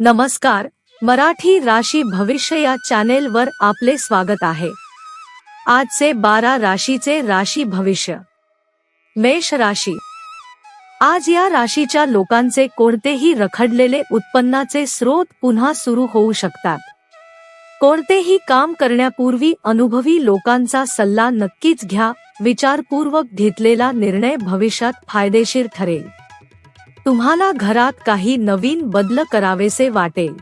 नमस्कार. मराठी राशी भविष्य या चॅनेल वर आपले स्वागत आहे. आजचे बारा राशीचे राशी भविष्य. मेष राशी. आज या राशीच्या लोकांचे कोणतेही रखडलेले उत्पन्नाचे स्रोत पुन्हा सुरू होऊ शकतात. कोणतेही काम करण्यापूर्वी अनुभवी लोकांचा सल्ला नक्कीच घ्या विचारपूर्वक घेतलेला निर्णय भविष्यात फायदेशीर ठरेल. तुम्हाला घरात काही नवीन बदल करावेसे वाटेल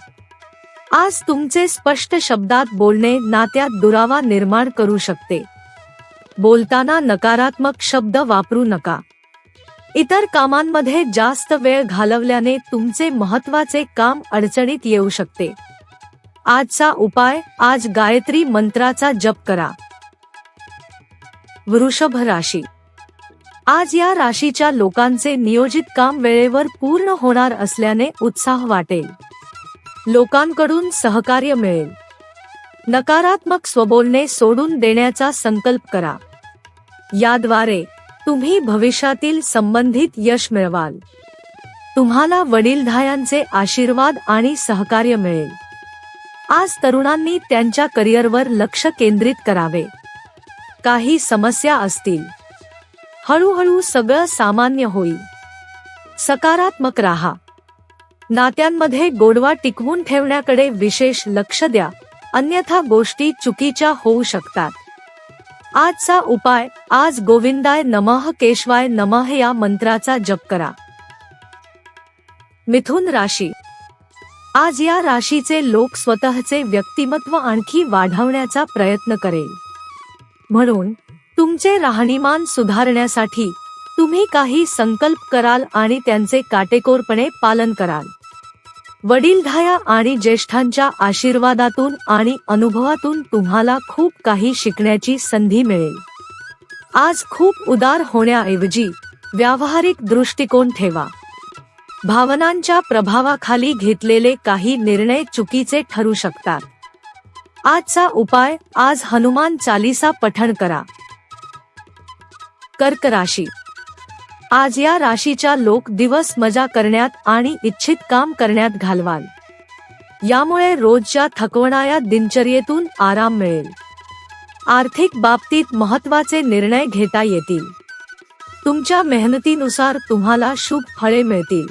आज तुमचे स्पष्ट शब्दात बोलणे नात्यात दुरावा निर्माण करू शकते. बोलताना नकारात्मक शब्द वापरू नका. इतर कामांमध्ये जास्त वेळ घालवल्याने तुमचे महत्त्वाचे काम अडचणीत येऊ शकते. आजचा उपाय आज गायत्री मंत्राचा जप करा. वृषभ राशी आज या राशीच्या लोकांचे नियोजित काम वेळेवर पूर्ण होणार असल्याने उत्साह वाटेल. लोकांकडून सहकार्य मिळेल. नकारात्मक स्वबोलणे सोडून देण्याचा संकल्प करा. याद्वारे तुम्ही भविष्यातील संबंधित यश मिळवाल. तुम्हाला वडीलधायांचे आशीर्वाद आणि सहकार्य मिळेल. आज तरुणांनी त्यांच्या करिअरवर लक्ष केंद्रित करावे. काही समस्या असतील. हळूहळू सगळं सामान्य होईल. सकारात्मक राहा. नात्यांमध्ये गोडवा टिकवून ठेवण्याकडे विशेष लक्ष द्या. अन्यथा गोष्टी चुकीच्या होऊ शकतात. आजचा उपाय आज गोविंदाय नमः केशवाय नमः या मंत्राचा जप करा. मिथुन राशी. आज या राशीचे लोक स्वतःचे व्यक्तिमत्व आणखी वाढवण्याचा प्रयत्न करेल. म्हणून तुमचे राहणीमान सुधारण्यासाठी तुम्ही काही संकल्प कराल आणि त्यांचे काटेकोरपणे पालन कराल. वडीलधाया आणि ज्येष्ठांच्या आशीर्वादातून आणि अनुभवातून तुम्हाला खूप काही शिकण्याची संधी मिळेल. आज खूप उदार होण्याऐवजी व्यावहारिक दृष्टिकोन ठेवा. भावनांच्या प्रभावाखाली घेतलेले काही निर्णय चुकीचे ठरू शकतात. आजचा उपाय आज हनुमान चालीसा पठण करा. कर्क राशी. आज या राशीच्या लोक दिवस मजा करण्यात आणि इच्छित काम करण्यात घालवाल. यामुळे रोजच्या थकवणाऱ्या दिनचर्येतून आराम मिळेल. आर्थिक बाबतीत महत्त्वाचे निर्णय घेता येतील. तुमच्या मेहनतीनुसार तुम्हाला शुभ फळे मिळतील.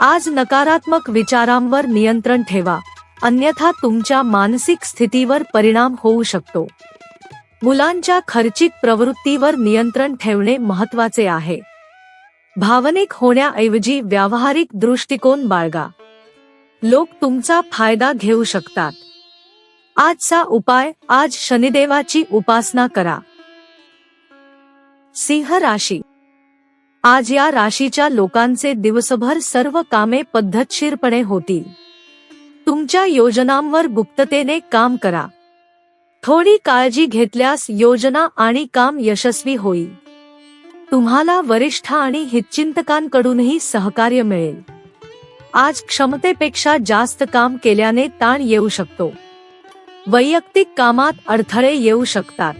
आज नकारात्मक विचारांवर नियंत्रण ठेवा. अन्यथा तुमच्या मानसिक स्थितीवर परिणाम होऊ शकतो. मुलांच्या खर्चिक प्रवृत्तीवर नियंत्रण ठेवणे महत्त्वाचे आहे. भावनिक होण्याऐवजी व्यावहारिक दृष्टिकोन बाळगा. लोक तुमचा फायदा घेऊ शकतात. आजचा उपाय आज शनिदेवाची उपासना करा. सिंह राशी. आज या राशीच्या लोकांचे दिवसभर सर्व कामे पद्धतशीरपणे होतील. तुमच्या योजनांवर गुप्ततेने काम करा. थोडी काळजी घेतल्यास योजना आणि काम यशस्वी होईल. तुम्हाला वरिष्ठ आणि हितचिंतकांकडूनही सहकार्य मिळेल. आज क्षमतेपेक्षा जास्त काम केल्याने ताण येऊ शकतो. वैयक्तिक कामात अडथळे येऊ शकतात.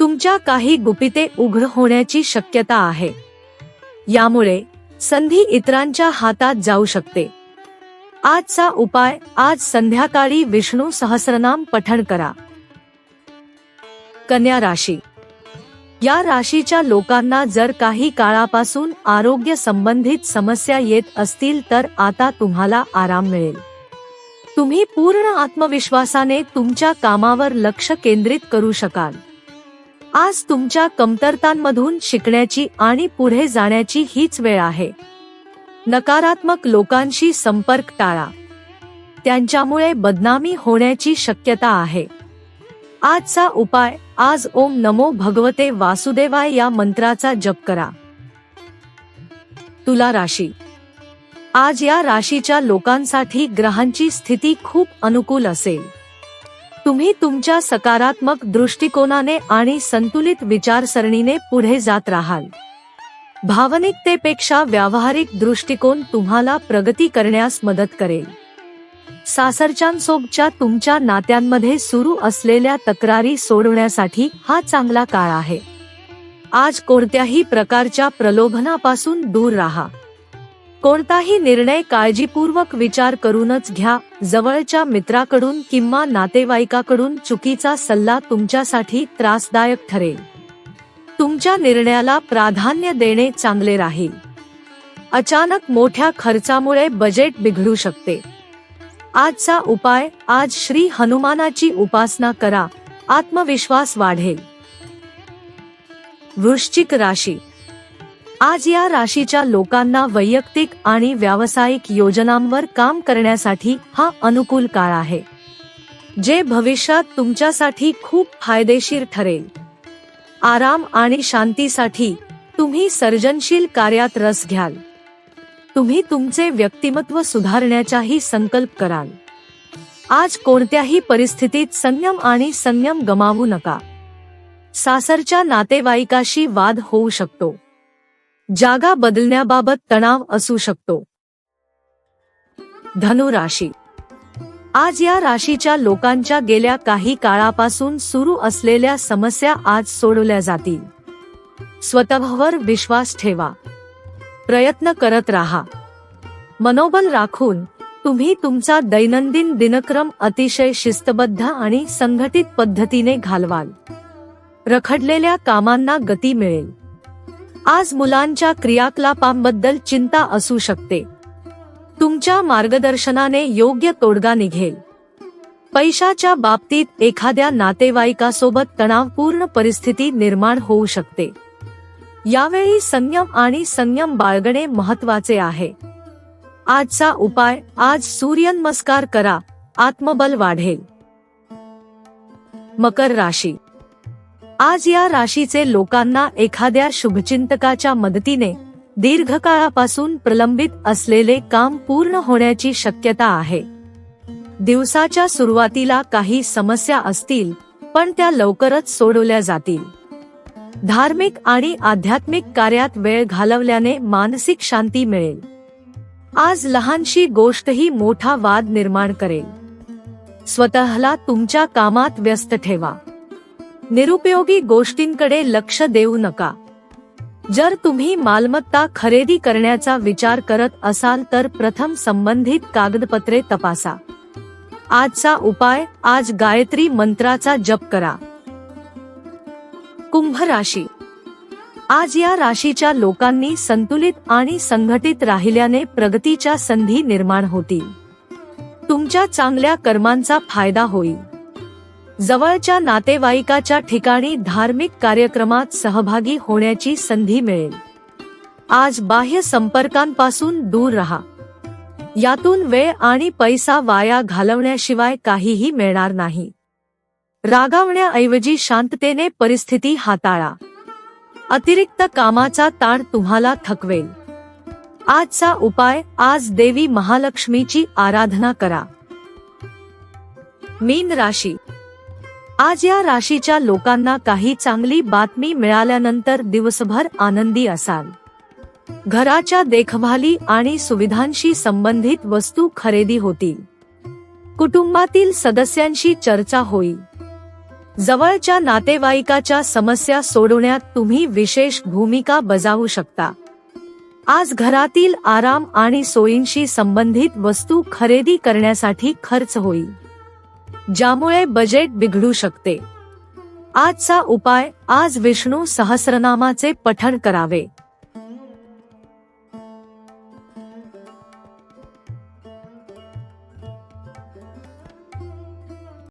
तुमच्या काही गुपिते उघड होण्याची शक्यता आहे. यामुळे संधी इतरांच्या हातात जाऊ शकते. आजचा उपाय आज संध्याकाळी विष्णू सहस्रनाम पठण करा. कन्या राशी. या राशीच्या लोकांना जर काही काळापासून आरोग्य संबंधित समस्या येत असतील तर आता तुम्हाला आराम मिळेल. तुम्ही पूर्ण आत्मविश्वासाने तुमच्या कामावर लक्ष केंद्रित करू शकाल. आज तुमच्या कमतरतांमधून शिकण्याची आणि पुढे जाण्याची हीच वेळ आहे. नकारात्मक लोकांशी संपर्क टाळा. त्यांच्यामुळे बदनामी होण्याची शक्यता आहे. आजचा उपाय आज ओम नमो भगवते वासुदेवाय या मंत्राचा जप करा. तुला राशी. आज या राशीच्या लोकांसाठी ग्रहांची स्थिती खूप अनुकूल असेल. तुम्ही तुमच्या सकारात्मक दृष्टिकोनाने आणि संतुलित विचारसरणीने पुढे जात राहाल. भावनिकतेपेक्षा व्यावहारिक दृष्टिकोन तुम्हाला प्रगती करण्यास मदत करेल. सासरच्यांसोबच्या तुमच्या नात्यांमध्ये सुरू असलेल्या तक्रारी सोडवण्यासाठी हा चांगला काळ आहे. आज कोणत्याही प्रकारच्या प्रलोभनापासून दूर राहा. कोणताही निर्णय काळजीपूर्वक विचार करूनच घ्या. जवळच्या मित्राकडून किंवा नातेवाईकाकडून चुकीचा सल्ला तुमच्यासाठी त्रासदायक ठरेल. तुमच्या निर्णयाला प्राधान्य देणे चांगले राहील. अचानक मोठ्या खर्चामुळे बजेट बिघडू शकते. आजचा उपाय आज श्री हनुमानाची उपासना करा. आत्मविश्वास वाढेल. वृश्चिक राशी. आज या राशीच्या लोकांना वैयक्तिक आणि व्यावसायिक योजनांवर काम करण्यासाठी हा अनुकूल काळ आहे. जे भविष्यात तुमच्यासाठी खूप फायदेशीर ठरेल. आराम आणि शांतीसाठी तुम्ही सर्जनशील कार्यात रस घ्याल. तुम्ही तुमचे व्यक्तिमत्व सुधारण्याचाही संकल्प कराल. आज कोणत्याही परिस्थितीत संयम आणि संयम गमावू नका. सासरच्या नातेवाईकाशी वाद होऊ शकतो. जागा बदलण्याबाबत तणाव असू शकतो. धनु राशी. आज या राशीच्या लोकांच्या गेल्या काही काळापासून सुरू असलेल्या समस्या आज सोडवल्या जातील. स्वतःवर विश्वास ठेवा. प्रयत्न करत राहा. मनोबल राखून तुम्ही तुमचा दैनंदिन दिनक्रम अतिशय शिस्तबद्ध आणि संघटित पद्धतीने घालवाल. रखडलेल्या कामांना गती मिळेल. आज मुलांच्या क्रियाकलापांबद्दल चिंता असू शकते. तुमच्या मार्गदर्शनाने योग्य तोडगा निघेल. पैशाच्या बाबतीत एखाद्या नातेवाईकासोबत तणावपूर्ण परिस्थिती निर्माण होऊ शकते. यावेळी संयम आणि संयम बाळगणे महत्त्वाचे आहे. आजचा उपाय आज सूर्यनमस्कार करा आत्मबल वाढेल. मकर राशी. आज या राशीचे लोकांना एखाद्या शुभचिंतकाच्या मदतीने दीर्घकाळापासून प्रलंबित असलेले काम पूर्ण होण्याची शक्यता आहे. दिवसाच्या सुरुवातीला काही समस्या असतील पण त्या लवकरच सोडवल्या जातील. धार्मिक आणि आध्यात्मिक कार्यात वेळ घालवल्याने मानसिक शांती मिळेल. आज लहानशी गोष्टही मोठा वाद निर्माण करेल. स्वतःला तुमच्या कामात व्यस्त ठेवा. निरुपयोगी गोष्टींकडे लक्ष देऊ नका. जर तुम्ही मालमत्ता खरेदी करण्याचा विचार करत असाल तर प्रथम संबंधित कागदपत्रे तपासा. आजचा उपाय आज गायत्री मंत्राचा जप करा. कुंभ राशी. आज या राशीच्या लोकांनी संतुलित आणि संघटित राहिल्याने प्रगतीच्या संधी निर्माण होतील. तुमच्या चांगल्या कर्मांचा फायदा होईल. जवळच्या नातेवाईकाच्या ठिकाणी धार्मिक कार्यक्रमात सहभागी होण्याची संधी मिळेल. आज बाह्य संपर्कांपासून दूर राहा. यातून वेळ आणि पैसा वाया घालवण्याशिवाय काहीही मिळणार नाही. रागावण्याऐवजी शांततेने परिस्थिती हाताळा. अतिरिक्त कामाचा ताण तुम्हाला थकवेल. आजचा उपाय आज देवी महालक्ष्मीची आराधना करा. मीन राशी. आज या राशीच्या लोकांना काही चांगली बातमी मिळाल्यानंतर दिवसभर आनंदी असाल. घराच्या देखभाली आणि सुविधांशी संबंधित वस्तू खरेदी होतील. कुटुंबातील सदस्यांशी चर्चा होईल. जवळच्या नातेवाईकाच्या समस्या सोडवण्यात तुम्ही विशेष भूमिका बजावू शकता. आज घरातील आराम आणि सोयींशी संबंधित वस्तू खरेदी करण्यासाठी खर्च होईल. ज्यामुळे बजेट बिघडू शकते. आजचा उपाय आज विष्णू सहस्रनामाचे पठण करावे.